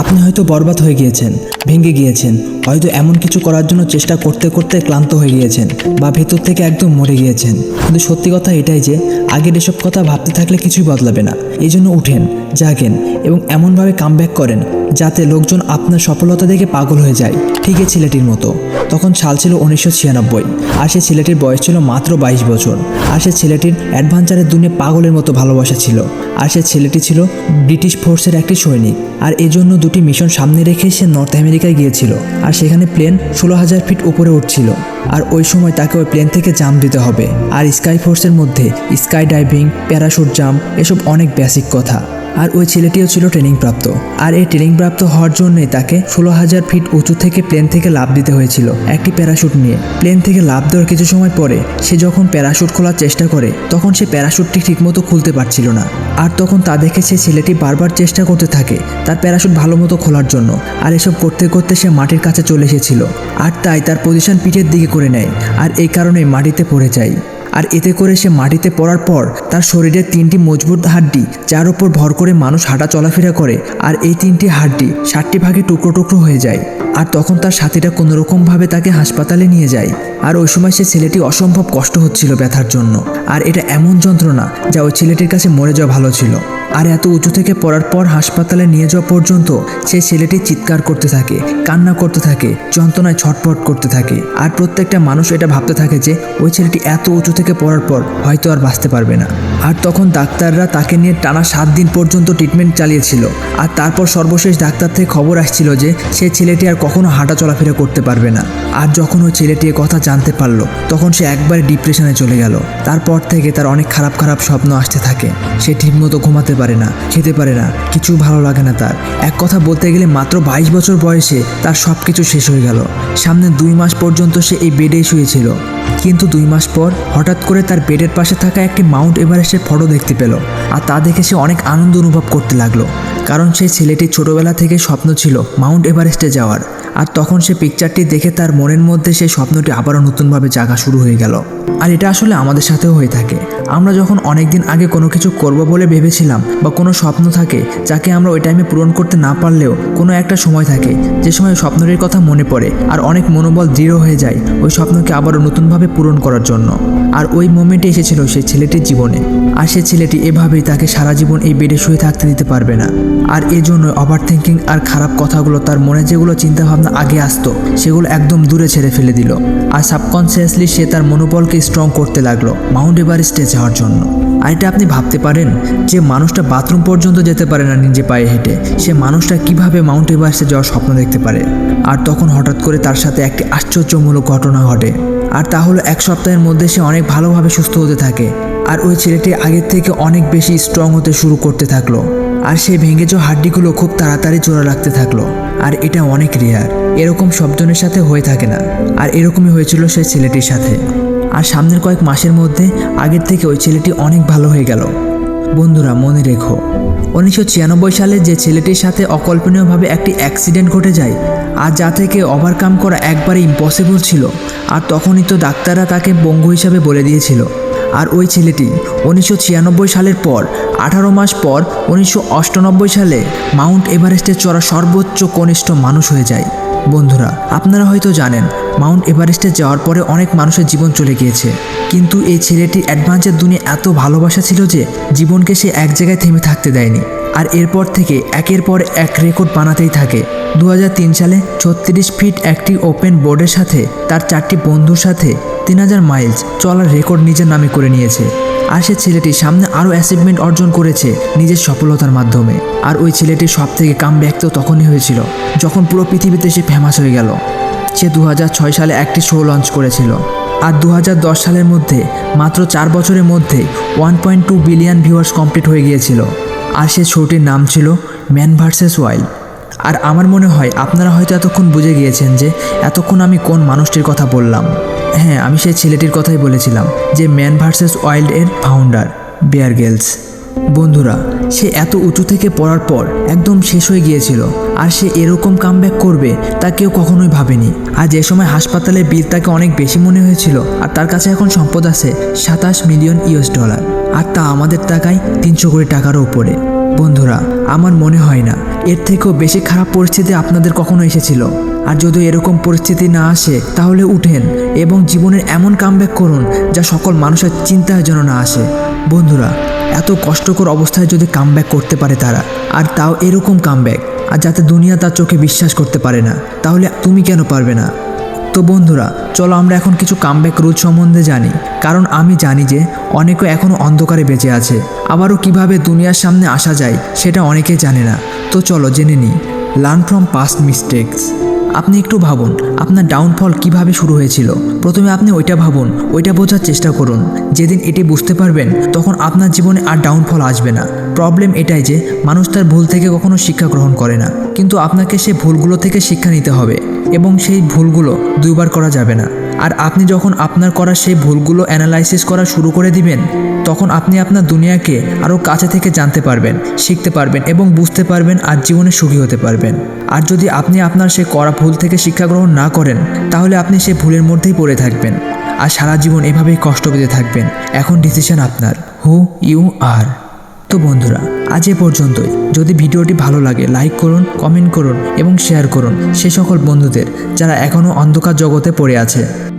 আপনি হয়তো বরবাদ হয়ে গিয়েছেন। ভেঙে গিয়েছেন। হয়তো এমন কিছু করার জন্য চেষ্টা করতে করতে ক্লান্ত হয়ে গিয়েছেন বা ভেতর থেকে একদম মরে গিয়েছেন। কিন্তু সত্যি কথা এটাই যে, আগের এসব কথা ভাবতে থাকলে কিছুই বদলাবে না। এই জন্য উঠেন, জাগেন এবং এমনভাবে কামব্যাক করেন যাতে লোকজন আপনার সফলতা দেখে পাগল হয়ে যায়। ঠিক এই ছেলেটির মতো। তখন সাল ছিল উনিশশো ছিয়ানব্বই, আর সে ছেলেটির বয়স ছিল মাত্র বাইশ বছর। আর সে ছেলেটির অ্যাডভেঞ্চারের দুনিয়া পাগলের মতো ভালোবাসা ছিল। আর সে ছেলেটি ছিল ব্রিটিশ ফোর্সের একটি সৈনিক। আর এজন্য দুটি মিশন সামনে রেখে সে নর্থ আমেরিকায় গিয়েছিল আর সেখানে প্লেন ষোলো হাজার ফিট উপরে উঠছিল। আর ওই সময় তাকে ওই প্লেন থেকে জাম্প দিতে হবে। আর স্কাই ফোর্সের মধ্যে স্কাই ডাইভিং, প্যারাশুট জাম্প, এসব অনেক বেসিক কথা। আর ওই ছেলেটিও ছিল ট্রেনিং প্রাপ্ত আর এই ট্রেনিং প্রাপ্ত হওয়ার জন্যই তাকে ষোলো হাজার ফিট উঁচু থেকে প্লেন থেকে লাভ দিতে হয়েছিল, একটি প্যারাশুট নিয়ে। প্লেন থেকে লাভ দেওয়ার কিছু সময় পরে সে যখন প্যারাশুট খোলার চেষ্টা করে, তখন সে প্যারাশুটটি ঠিকমতো খুলতে পারছিল না। আর তখন তা দেখে সে ছেলেটি বারবার চেষ্টা করতে থাকে তার প্যারাশুট ভালো মতো খোলার জন্য। আর এসব করতে করতে সে মাটির কাছে চলে এসেছিল। আর তাই তার পজিশন পিঠের দিকে করে নেয়, আর এই কারণে মাটিতে পড়ে যায়। আর এতে করে সে মাটিতে পড়ার পর তার শরীরের তিনটি মজবুত হাড্ডি, যার উপর ভর করে মানুষ হাঁটা চলাফেরা করে, আর এই তিনটি হাড্ডি ষাটটি ভাগে টুকরো টুকরো হয়ে যায়। আর তখন তার সাথীরা কোনোরকমভাবে তাকে হাসপাতালে নিয়ে যায়। আর ওই সময় সে ছেলেটি অসম্ভব কষ্ট হচ্ছিল ব্যথার জন্য। আর এটা এমন যন্ত্রণা যা ওই ছেলেটির কাছে মরে যাওয়া ভালো ছিল। আর এত উঁচু থেকে পড়ার পর হাসপাতালে নিয়ে যাওয়া পর্যন্ত সে ছেলেটি চিৎকার করতে থাকে, কান্না করতে থাকে, যন্ত্রণায় ছটফট করতে থাকে। আর প্রত্যেকটা মানুষ এটা ভাবতে থাকে যে, ওই ছেলেটি এত উঁচু থেকে পড়ার পর হয়তো আর বাঁচতে পারবে না। আর তখন ডাক্তাররা তাকে নিয়ে টানা সাত দিন পর্যন্ত ট্রিটমেন্ট চালিয়েছিল। আর তারপর সর্বশেষ ডাক্তার থেকে খবর আসছিল যে, সে ছেলেটি আর কখনো হাঁটা চলাফেরা করতে পারবে না। আর যখন ওই ছেলেটি কথা জানতে পারল, তখন সে একবারে ডিপ্রেশনে চলে গেল। তারপর থেকে তার অনেক খারাপ খারাপ স্বপ্ন আসতে থাকে। সে ঠিকমতো ঘুমাতে পারে না, খেতে পারে না, কিছু ভালো লাগে না তার। এক কথা বলতে গেলে মাত্র বাইশ বছর বয়সে তার সব কিছু শেষ হয়ে গেল। সামনে দুই মাস পর্যন্ত সে এই বেডেই শুয়েছিল কিন্তু দুই মাস পর হঠাৎ করে তার বেডের পাশে থাকা একটি মাউন্ট এভারেস্টের ফটো দেখতে পেল আর তা দেখে সে অনেক আনন্দ অনুভব করতে লাগল, কারণ সেই ছেলেটির ছোটবেলা থেকে স্বপ্ন ছিল মাউন্ট এভারেস্টে যাওয়ার। আর তখন সে পিকচারটি দেখে তার মনের মধ্যে সেই স্বপ্নটি আবারও নতুনভাবে জাগা শুরু হয়ে গেল। আর এটা আসলে আমাদের সাথেও হয়ে থাকে। আমরা যখন অনেক দিন আগে কোনো কিছু করব বলে ভেবেছিলাম বা কোনো স্বপ্ন থাকে যাকে আমরা ওই টাইমে পূরণ করতে না পারলেও কোনো একটা সময় থাকে, যে সময় স্বপ্নটির কথা মনে পড়ে আর অনেক মনোবল দৃঢ় হয়ে যায় ওই স্বপ্নকে আবারও নতুনভাবে পূরণ করার জন্য। আর ওই মোমেন্টে এসেছিল সেই ছেলেটির জীবনে। আর সে ছেলেটি এভাবেই তাকে সারা জীবন এই বেডে শুয়ে থাকতে দিতে পারবে না। আর এজন্য ওভার থিঙ্কিং আর খারাপ কথাগুলো তার মনে যেগুলো চিন্তাভাবনা আগে আসতো, সেগুলো একদম দূরে ছেড়ে ফেলে দিল। আর সাবকনসিয়াসলি সে তার মনোবলকে স্ট্রং করতে লাগল মাউন্ট এভারেস্টে যাওয়ার জন্য। আর এটা আপনি ভাবতে পারেন যে মানুষটা বাথরুম পর্যন্ত যেতে পারে না নিজে পায়ে হেঁটে, সে মানুষটা কীভাবে মাউন্ট এভারেস্টে যাওয়ার স্বপ্ন দেখতে পারে? আর তখন হঠাৎ করে তার সাথে একটি আশ্চর্যমূলক ঘটনা ঘটে। আর তা হলো এক সপ্তাহের মধ্যে সে অনেক ভালোভাবে সুস্থ হতে থাকে। আর ওই ছেলেটি আগের থেকে অনেক বেশি স্ট্রং হতে শুরু করতে থাকল। আর সেই ভেঙে যাওয়া হাড্ডিগুলো খুব তাড়াতাড়ি জোড়া লাগতে থাকল। আর এটা অনেক রেয়ার এরকম সবজনের সাথে হয়ে থাকে না। আর এরকমই হয়েছিল সেই ছেলেটির সাথে। আর সামনের কয়েক মাসের মধ্যে আগের থেকে ওই ছেলেটি অনেক ভালো হয়ে গেল। বন্ধুরা, মনে রেখো, উনিশশো ছিয়ানব্বই সালে যে ছেলেটির সাথে অকল্পনীয়ভাবে একটি অ্যাক্সিডেন্ট ঘটে যায়, আর যা থেকে ওভারকাম করা একবারে ইম্পসিবল ছিল, আর তখনই তো ডাক্তাররা তাকে বঙ্গ হিসাবে বলে দিয়েছিল। আর ওই ছেলেটি উনিশশো ছিয়ানব্বই সালের পর, আঠারো মাস পর উনিশশো সালে মাউন্ট এভারেস্টের চড়া সর্বোচ্চ কনিষ্ঠ মানুষ হয়ে যায়। বন্ধুরা, আপনারা হয়তো জানেন, মাউন্ট এভারেস্টে যাওয়ার পরে অনেক মানুষের জীবন চলে গিয়েছে। কিন্তু এই ছেলেটির অ্যাডভেঞ্চার দুনিয়া এত ভালোবাসা ছিল যে জীবনকে সে এক জায়গায় থেমে থাকতে দেয়নি। আর এরপর থেকে একের পর এক রেকর্ড বানাতেই থাকে। দু হাজার তিন সালে ছত্রিশ ফিট একটি ওপেন বোর্ডের সাথে তার চারটি বন্ধুর সাথে তিন হাজার মাইলস চলার রেকর্ড নিজের নামে করে নিয়েছে। আর সে ছেলেটি সামনে আরও অ্যাচিভমেন্ট অর্জন করেছে নিজের সফলতার মাধ্যমে। আর ওই ছেলেটির সব থেকে কাম ব্যক্ত তখনই হয়েছিল, যখন পুরো পৃথিবীতে সে ফেমাস হয়ে গেল। সে দু হাজার ছয় সালে একটি শো লঞ্চ করেছিল। আর দু হাজার দশ সালের মধ্যে, মাত্র চার বছরের মধ্যে one point two billion viewers complete হয়ে গিয়েছিল। আর সে শোটির নাম ছিল ম্যান ভার্সেস ওয়াইল্ড। আর আমার মনে হয় আপনারা হয়তো এতক্ষণ বুঝে গিয়েছেন যে এতক্ষণ আমি কোন মানুষটির কথা বললাম। হ্যাঁ আমি সেই ছেলেটির কথাই বলেছিলাম যে ম্যান ভার্সেস ওয়াইল্ড এর ফাউন্ডার বেয়ার গেলস বন্ধুরা, সে এত উঁচু থেকে পড়ার পর একদম শেষ হয়ে গিয়েছিল। আর সে এরকম কামব্যাক করবে তা কেউ কখনোই ভাবেনি। আর যে সময় হাসপাতালে বিল তাকে অনেক বেশি মনে হয়েছিল আর তার কাছে এখন সম্পদ আছে সাতাশ মিলিয়ন ইউএস ডলার আর তা আমাদের টাকায় তিনশো কোটি টাকারও উপরে। বন্ধুরা, আমার মনে হয় না। এর থেকেও বেশি খারাপ পরিস্থিতি আপনাদের কখনো এসেছিল। আর যদি এরকম পরিস্থিতি না আসে, তাহলে উঠেন এবং জীবনের এমন কামব্যাক করুন যা সকল মানুষের চিন্তায় যেন না আসে। বন্ধুরা, এত কষ্টকর অবস্থায় যদি কামব্যাক করতে পারে তারা, আর তাও এরকম কামব্যাক আর যাতে দুনিয়া তার চোখে বিশ্বাস করতে পারে না, তাহলে তুমি কেন পারবে না? তো বন্ধুরা, চলো আমরা এখন কিছু কামব্যাক রুল সম্বন্ধে জানি। কারণ আমি জানি যে অনেকে এখনও অন্ধকারে বেঁচে আছে। আবারও কীভাবে দুনিয়ার সামনে আসা যায়, সেটা অনেকে জানে না। তো চলো জেনে নিই। লার্ন ফ্রম পাস্ট মিস্টেকস আপনি একটু ভাবুন, আপনার ডাউনফল কীভাবে শুরু হয়েছিল? প্রথমে আপনি ওইটা ভাবুন, ওইটা বোঝার চেষ্টা করুন। যেদিন এটি বুঝতে পারবেন, তখন আপনার জীবনে আর ডাউনফল আসবে না। প্রবলেম এটাই যে, মানুষ তার ভুল থেকে কখনো শিক্ষা গ্রহণ করে না। কিন্তু আপনাকে সে ভুলগুলো থেকে শিক্ষা নিতে হবে এবং সেই ভুলগুলো দুইবার করা যাবে না। আর আপনি যখন আপনার করা সেই ভুলগুলো অ্যানালাইসিস করা শুরু করে দিবেন, তখন আপনি আপনার দুনিয়াকে আরও কাছে থেকে জানতে পারবেন, শিখতে পারবেন এবং বুঝতে পারবেন আর জীবনে সুখী হতে পারবেন। আর যদি আপনি আপনার সে করা ভুল থেকে শিক্ষা গ্রহণ না করেন, তাহলে আপনি সে ভুলের মধ্যেই পড়ে থাকবেন। আর সারা জীবন এভাবেই কষ্ট পেতে থাকবেন। এখন ডিসিশন আপনার। হু ইউ আর তো বন্ধুরা আজ এ পর্যন্তই। যদি ভিডিওটি ভালো লাগে লাইক করুন কমেন্ট করুন এবং শেয়ার করুন। সে সকল বন্ধুদের, যারা এখনও অন্ধকার জগতে পড়ে আছে।